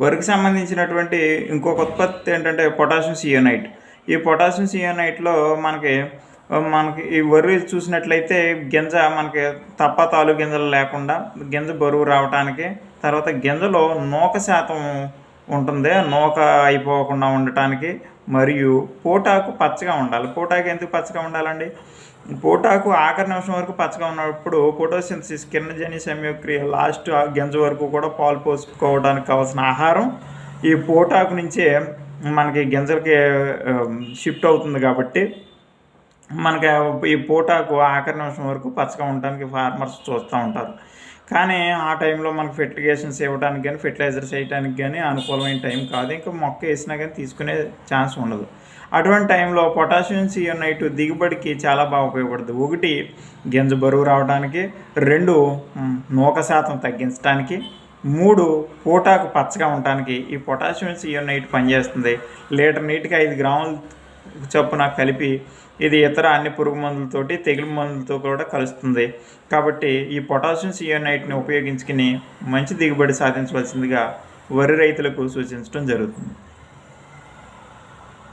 వరికి సంబంధించినటువంటి ఇంకొక ఉత్పత్తి ఏంటంటే పొటాషియం సియోనైట్. ఈ పొటాషియం సియోనైట్లో మనకి మనకి ఈ వరి చూసినట్లయితే గింజ మనకి తప్ప తాలు గింజలు లేకుండా గింజ బరువు రావడానికి తర్వాత గింజలో నూక శాతం ఉంటుంది. నూక అయిపోకుండా ఉండటానికి మరియు పోటాకు పచ్చగా ఉండాలి. పోటాకు ఎందుకు పచ్చగా ఉండాలండి? పోటాకు ఆఖరి నిమిషం వరకు పచ్చగా ఉన్నప్పుడు ఫోటోసింథసిస్ కిరణజని సంయోక్రియ లాస్ట్ గింజ వరకు కూడా పాలు పోసుకోవడానికి కావాల్సిన ఆహారం ఈ పోటాకు నుంచే మనకి గింజలకి షిఫ్ట్ అవుతుంది కాబట్టి మనకి ఈ పూటాకు ఆఖరి నిమిషం వరకు పచ్చగా ఉండడానికి ఫార్మర్స్ చూస్తూ ఉంటారు. కానీ ఆ టైంలో మనకు ఫెర్టిగేషన్స్ ఇవ్వడానికి కానీ ఫెర్టిలైజర్స్ వేయడానికి కానీ అనుకూలమైన టైం కాదు. ఇంకా మొక్క వేసినా కానీ తీసుకునే ఛాన్స్ ఉండదు. అటువంటి టైంలో పొటాషియం సియోనైట్ దిగుబడికి చాలా బాగా ఉపయోగపడుతుంది. ఒకటి గింజ బరువు రావడానికి రెండు నూక శాతం తగ్గించడానికి మూడు పూటాకు పచ్చగా ఉండటానికి ఈ పొటాషియం సియోనైట్ పనిచేస్తుంది. లీటర్ నీటికి ఐదు గ్రాములు చొప్పున కలిపి ఇది ఇతర అన్ని పురుగు మందులతోటి తెగులు మందులతో కూడా కలుస్తుంది. కాబట్టి ఈ పొటాషియం సియోనైట్ని ఉపయోగించుకుని మంచి దిగుబడి సాధించవలసిందిగా వరి రైతులకు సూచించడం జరుగుతుంది.